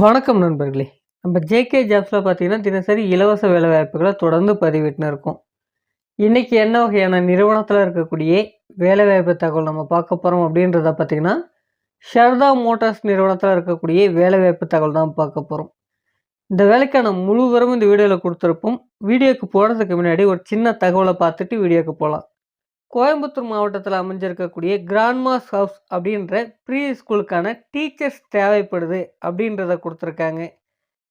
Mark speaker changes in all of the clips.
Speaker 1: வணக்கம் நண்பர்களே. நம்ம ஜேகே ஜாப்ஸில் பார்த்தீங்கன்னா தினசரி இலவச வேலைவாய்ப்புகளை தொடர்ந்து பதிவிட்டுன்னு இருக்கோம். இன்றைக்கி என்ன வகையான நிறுவனத்தில் இருக்கக்கூடிய வேலைவாய்ப்பு தகவல் நம்ம பார்க்க போகிறோம் அப்படின்றத பார்த்திங்கன்னா ஷர்தா மோட்டார்ஸ் நிறுவனத்தில் இருக்கக்கூடிய வேலைவாய்ப்பு தகவல் தான் பார்க்க போகிறோம் இந்த வேலைக்கான முழு விவரமும் இந்த வீடியோவில் கொடுத்துருப்போம். வீடியோக்கு போகிறதுக்கு முன்னாடி ஒரு சின்ன தகவலை பார்த்துட்டு வீடியோக்கு போகலாம் கோயம்புத்தூர் மாவட்டத்தில் அமைஞ்சிருக்கக்கூடிய கிராண்ட்மாஸ் ஹவுஸ் அப்படின்ற ப்ரீ ஸ்கூலுக்கான டீச்சர்ஸ் தேவைப்படுது அப்படின்றத கொடுத்துருக்காங்க.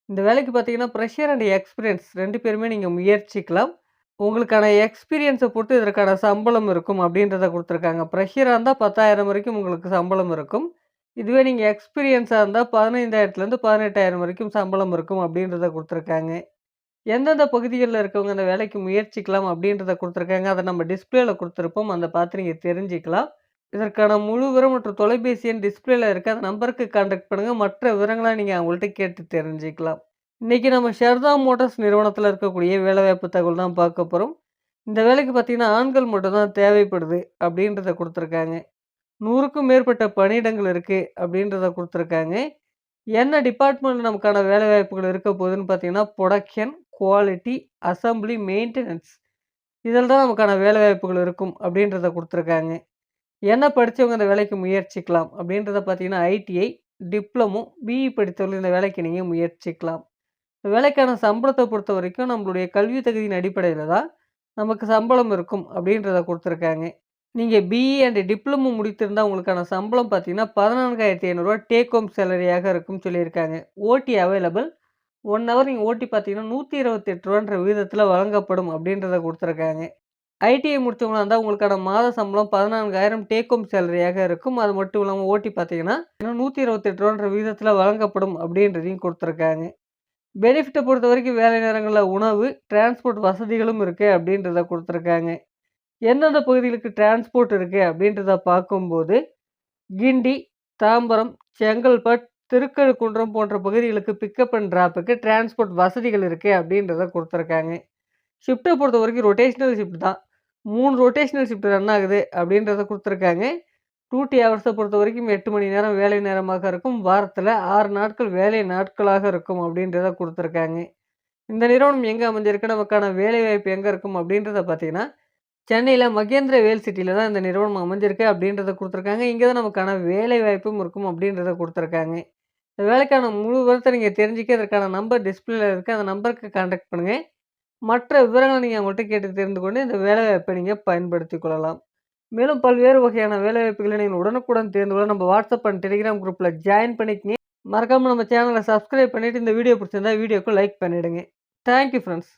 Speaker 1: இந்த வேலைக்கு பார்த்தீங்கன்னா ப்ரெஷர் அண்ட் எக்ஸ்பீரியன்ஸ் ரெண்டு பேருமே நீங்கள் முயற்சிக்கலாம். உங்களுக்கான எக்ஸ்பீரியன்ஸை பொறுத்து இதற்கான சம்பளம் இருக்கும் அப்படின்றத கொடுத்துருக்காங்க. ப்ரெஷராக இருந்தால் பத்தாயிரம் வரைக்கும் உங்களுக்கு சம்பளம் இருக்கும். இதுவே நீங்கள் எக்ஸ்பீரியன்ஸாக இருந்தால் பதினைந்தாயிரத்துலேருந்து பதினெட்டாயிரம் வரைக்கும் சம்பளம் இருக்கும் அப்படின்றத கொடுத்துருக்காங்க. எந்தெந்த பகுதிகளில் இருக்கவங்க அந்த வேலைக்கு முயற்சிக்கலாம் அப்படின்றத கொடுத்துருக்காங்க. அதை நம்ம டிஸ்பிளேல கொடுத்துருப்போம். அந்த பார்த்து நீங்கள் தெரிஞ்சுக்கலாம். இதற்கான முழு விவரம் மற்றும் தொலைபேசி எண் டிஸ்பிளேல இருக்க. அந்த நம்பருக்கு கான்டாக்ட் பண்ணுங்கள் மற்ற விவரங்களை நீங்கள் அவங்கள்ட்ட கேட்டு தெரிஞ்சுக்கலாம். இன்றைக்கி நம்ம ஷர்தா மோட்டார்ஸ் நிறுவனத்தில் இருக்கக்கூடிய வேலைவாய்ப்பு தகவல் தான் பார்க்க போகிறோம் இந்த வேலைக்கு பார்த்தீங்கன்னா ஆண்கள் மட்டும் தான் தேவைப்படுது அப்படின்றத கொடுத்துருக்காங்க. நூறுக்கும் மேற்பட்ட பணியிடங்கள் இருக்குது அப்படின்றத கொடுத்துருக்காங்க. என்ன டிபார்ட்மெண்ட்டில் நமக்கான வேலைவாய்ப்புகள் இருக்க போகுதுன்னு பார்த்தீங்கன்னா ப்ரொடக்ஷன் குவாலிட்டி அசம்பிளி மெயின்டெனன்ஸ் இதில் தான் நமக்கான வேலைவாய்ப்புகள் இருக்கும் அப்படின்றத கொடுத்துருக்காங்க. என்ன படித்தவங்க இந்த வேலைக்கு முயற்சிக்கலாம் அப்படின்றத பார்த்தீங்கன்னா ஐடிஐ டிப்ளமோ பிஇ படித்தவர்கள் இந்த வேலைக்கு நீங்கள் முயற்சிக்கலாம். வேலைக்கான சம்பளத்தை பொறுத்த வரைக்கும் நம்மளுடைய கல்வி தகுதியின் அடிப்படையில் தான் நமக்கு சம்பளம் இருக்கும் அப்படின்றத கொடுத்துருக்காங்க. நீங்கள் பிஇ அண்ட் டிப்ளமோ முடித்திருந்தால் உங்களுக்கான சம்பளம் பார்த்தீங்கன்னா பதினான்காயிரத்தி ஐநூறுரூவா டேக் ஹோம் சேலரியாக இருக்கும்னு சொல்லியிருக்காங்க. ஓடி அவைலபிள் ஒன் ஹவர் நீங்கள் ஓட்டி பார்த்தீங்கன்னா நூற்றி இருபத்தெட்டு ரூபான்ற விகிதத்தில் வழங்கப்படும் அப்படின்றத கொடுத்துருக்காங்க. ஐடிஐ முடித்தவங்களா இருந்தால் உங்களுக்கான மாத சம்பளம் பதினான்காயிரம் டேக் ஹோம் சேலரியாக இருக்கும். அது மட்டும் இல்லாமல் ஓட்டி பார்த்தீங்கன்னா இன்னும் நூற்றி இருபத்தெட்டு ரூபான்ற விகிதத்தில் வழங்கப்படும் அப்படின்றதையும் கொடுத்துருக்காங்க. பெனிஃபிட்டை பொறுத்த வரைக்கும் வேலை நேரங்களில் உணவு டிரான்ஸ்போர்ட் வசதிகளும் இருக்குது அப்படின்றத கொடுத்துருக்காங்க. எந்தெந்த பகுதிகளுக்கு டிரான்ஸ்போர்ட் இருக்குது அப்படின்றத பார்க்கும்போது கிண்டி தாம்பரம் செங்கல்பட் திருக்கழுக்குன்றம் போன்ற பகுதிகளுக்கு பிக்கப் அண்ட் ட்ராப்புக்கு டிரான்ஸ்போர்ட் வசதிகள் இருக்குது அப்படின்றத கொடுத்துருக்காங்க. ஷிஃப்ட்டை பொறுத்த வரைக்கும் ரொட்டேஷ்னல் ஷிஃப்ட் தான். மூணு ரொட்டேஷ்னல் ஷிஃப்ட் ரன் ஆகுது அப்படின்றத கொடுத்துருக்காங்க. டூட்டி ஹவர்ஸை பொறுத்த வரைக்கும் எட்டு மணி நேரம் வேலை நேரமாக இருக்கும். வாரத்தில் ஆறு நாட்கள் வேலை நாட்களாக இருக்கும் அப்படின்றத கொடுத்துருக்காங்க. இந்த நிறுவனம் எங்கே அமைஞ்சிருக்கு? நமக்கான வேலை வாய்ப்பு எங்கே இருக்கும் அப்படின்றத பார்த்தீங்கன்னா சென்னையில் மகேந்திர வேல் சிட்டியில் தான் இந்த நிறுவனம் அமைஞ்சிருக்கு அப்படின்றத கொடுத்துருக்காங்க. இங்கே தான் நமக்கான வேலை வாய்ப்பும் இருக்கும் அப்படின்றத கொடுத்துருக்காங்க. இந்த வேலைக்கான முழு விவரத்தை நீங்கள் தெரிஞ்சுக்க அதற்கான நம்பர் டிஸ்பிளேல இருக்குது அந்த நம்பருக்கு கான்டாக்ட் பண்ணுங்கள் மற்ற விவரங்களை நீங்கள் அவங்கள்ட்ட கேட்டு தெரிந்து கொண்டு இந்த வேலைவாய்ப்பை நீங்கள் பயன்படுத்தி கொள்ளலாம். மேலும் பல்வேறு வகையான வேலைவாய்ப்புகளை நீங்கள் உடனுக்குடன் தெரிந்து கொள்ள நம்ம வாட்ஸ்அப் அண்ட் டெலிகிராம் குரூப்பில் ஜாயின் பண்ணிக்கங்க. மறக்காமல் நம்ம சேனலை சப்ஸ்கிரைப் பண்ணிவிட்டு இந்த வீடியோ பிடிச்சிருந்தா வீடியோக்கு லைக் பண்ணிவிடுங்க தேங்க்யூ ஃப்ரெண்ட்ஸ்